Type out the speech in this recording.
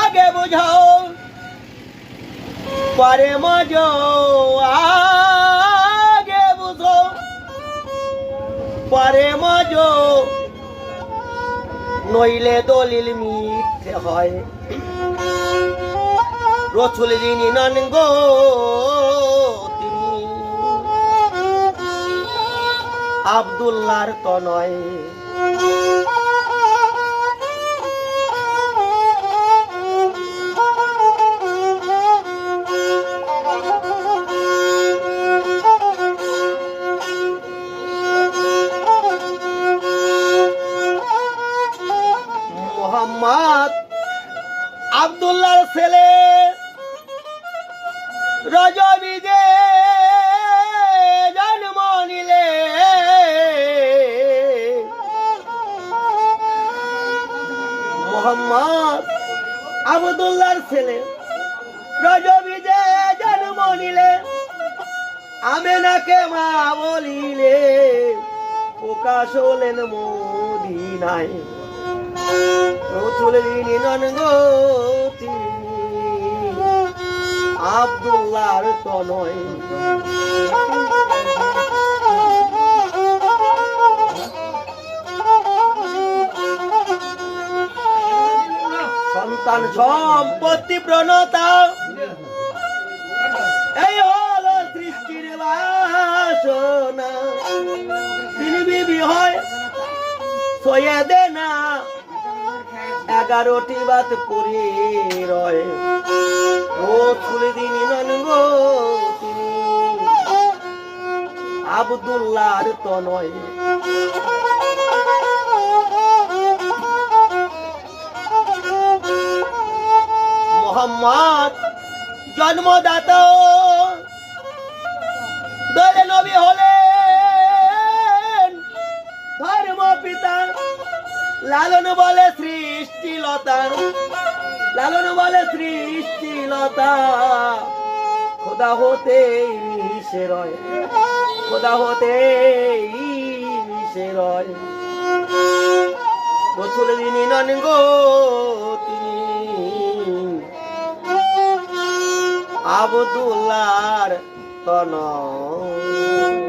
আগে বুঝাও পরে মজো আগে বুঝো পরে মজো নইলে দলিল মিথ্যে হয়। রসুল যিনি নন গো তিনি আবদুল্লার তো মোহাম্মদ আবদুল্লাহর ছেলে। রজবী যে জন্ম নিলে। মোহাম্মদ আবদুল্লাহর ছেলে। রজবী যে জন্ম নিলে। আমেনাকে মা বলিলে, প্রকাশ হলেন মোদিনায়। চলে নন গো তিনি তনয়। সন্তান সম্পত্তি প্রণতা। এই হলো সৃষ্টির বাসনা। তিনি বিবি হয় সৈয়দে না। এগারোটি বাত পরি রয়। রোজ খুলে দিন নন গো তিনি। আবদুল্লাহর তনয় মোহাম্মদ জন্মদাতা দলে নবী হলেন লালন বলে সৃষ্টিলতা। লালন বলে সৃষ্টিলতা। খোদা হতে মিশে রয়। খোদা হতে মিশে রয়। রসুল যিনি নন গো, তিনি আবদুল্লার তনয়।